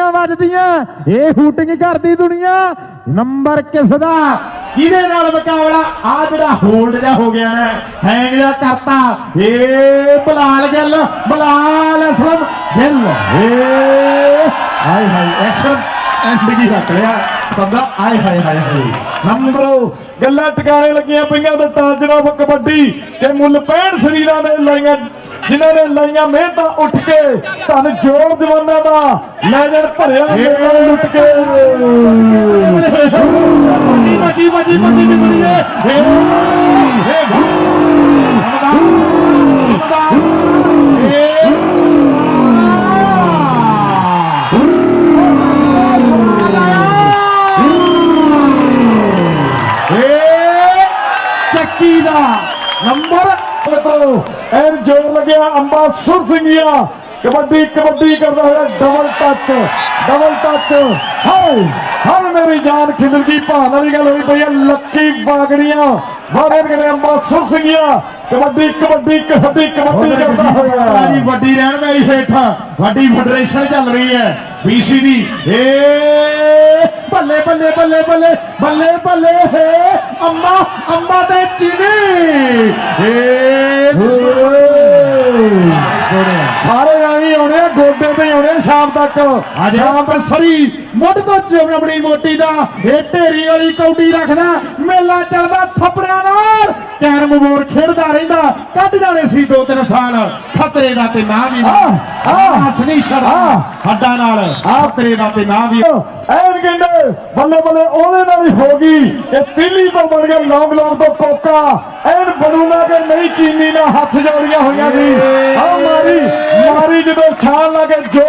ਹੂਟਿੰਗਾਂ ਵੱਜਦੀਆਂ, ਇਹ ਹੂਟਿੰਗ ਕਰਦੀ ਦੁਨੀਆ। ਨੰਬਰ ਕਿਸ ਦਾ? ਕਿਹਦੇ ਨਾਲ ਮੁਕਾਬਲਾ? ਆ ਜਿਹੜਾ ਹੋਲਡ ਜਾ ਹੋ ਗਿਆ ਨਾ ਹੈਂਗ ਜਾ ਕਰਤਾ। ਏ ਬਲਾਲ ਗਿੱਲ, ਬਲਾਲ ਅਸਲਮ ਗਿੱਲ। ਏ ਹਾਏ ਹਾਏ ਐਕਸ਼ਨ ਐਂਡ ਕੀ ਰੱਖ ਲਿਆ। ਬੰਦਾ, ਆਏ ਹਾਏ ਹਾਏ ਹਾਏ। ਨੰਬਰੋ ਗੱਲਾਂ ਟਿਕਾਣੇ ਲੱਗੀਆਂ ਪਈਆਂ ਤੇ ਤਾਜਰਾ ਕਬੱਡੀ ਤੇ ਮੁੱਲ ਪੈਣ ਸਰੀਰਾਂ ਦੇ ਲਾਈਆਂ ਜਿਨ੍ਹਾਂ ਨੇ ਲਾਈਆਂ ਮਿਹਨਤਾਂ ਉੱਠ ਕੇ ਧਨ ਜੋੜ ਜਵਾਨਾਂ ਦਾ ਲੈ ਜਾਣ ਭਰਿਆ ਮੇਲਾ ਲੁੱਟ ਕੇ ਬਾਜੀ ਬਾਜੀ ਬਾਜੀ ਬਾਜੀ ਨਿਕਲੀ ਏ ਏ ਏ ਰਮਦਾਨ ਰਮਦਾਨ ਏ ਏ ਚੱਕੀ ਦਾ ਨੰਬਰ ਤੋਂ ਐਨ ਜੋਰ ਲੱਗਿਆ ਅੰਬਾ ਸੁਰ ਸਿੰਘੀਆ ਕਬੱਡੀ ਕਬੱਡੀ ਕਰਦਾ ਹੋਇਆ ਡਬਲ ਟੱਚ ਡਬਲ ਟੱਚ ਹਾਏ ਹਾਏ ਮੇਰੀ ਜਾਨ ਖਿਲਰ ਗਈ ਭਾਣ ਵਾਲੀ ਗੱਲ ਹੋਈ ਪਈ ਆ ਲੱਕੀ ਬਾਗੜੀਆਂ ਵਾਰੇ ਕਹਿੰਦੇ ਅੰਬਾ ਸੁਰ ਸਿੰਘੀਆ ਕਬੱਡੀ ਕਬੱਡੀ ਕਬੱਡੀ ਕਬੱਡੀ ਕਰਦਾ ਹੋਇਆ ਜੀ ਵੱਡੀ ਰਹਿਣ ਵਾਲੀ ਹੇਠ ਵੱਡੀ ਫੈਡਰੇਸ਼ਨ ਚੱਲ ਰਹੀ ਹੈ BC ਦੀ ਏ ਬੱਲੇ ਬੱਲੇ ਬੱਲੇ ਬੱਲੇ ਬੱਲੇ ਬੱਲੇ ਹੇ ਅੰਮਾ ਅੰਮਾ ਤੇ ਚੀਨੀ ਏ ਸ਼ਾਮ ਤੱਕ। ਅੱਜ ਪਰ ਸਰੀ ਮੁੱਢ ਤੋਂ ਆਪਣੀ ਮੋਟੀ ਦਾ ਇਹ ਢੇਰੀ ਵਾਲੀ ਕੌਡੀ ਰੱਖਦਾ ਮੇਲਾ ਚੱਲਦਾ ਥੱਪੜਿਆਂ ਨਾਲ। ਕੈਰਮ ਬੋਰਡ ਖੇਡਦਾ ਰਹਿੰਦਾ ਕੱਢ ਜਾਣੇ ਸੀ ਦੋ ਤਿੰਨ ਸਾਲ। ਖਤਰੇ ਦਾ ਤੇ ਨਾਂ ਵੀ ਅਸਲੀ ਸ਼ਰਮ। ਹੱਡਾਂ ਨਾਲ। ਖਤਰੇ ਦਾ ਤੇ ਨਾਂ ਵੀ ਐਨ ਕਹਿੰਦੇ ਬੱਲੇ ਬੱਲੇ ਉਹਦੇ ਨਾਲ ਹੀ ਹੋ ਗਈ। ਇਹ ਦਿੱਲੀ ਤੋਂ ਬਣ ਗਿਆ ਲੌਂਗ ਲੌਂਗ ਤੋਂ ਕੋਕਾ। ਐਨ ਬਣੂਗਾ ਕਿ ਨਹੀਂ ਚੀਨੀ ਨਾਲ ਹੱਥ ਜੋੜੀਆਂ ਹੋਈਆਂ ਸੀ। ਆ ਮਾਰੀ ਮਾਰੀ ਜਦੋਂ ਛਾਲ ਲਾ ਕੇ ਜੋ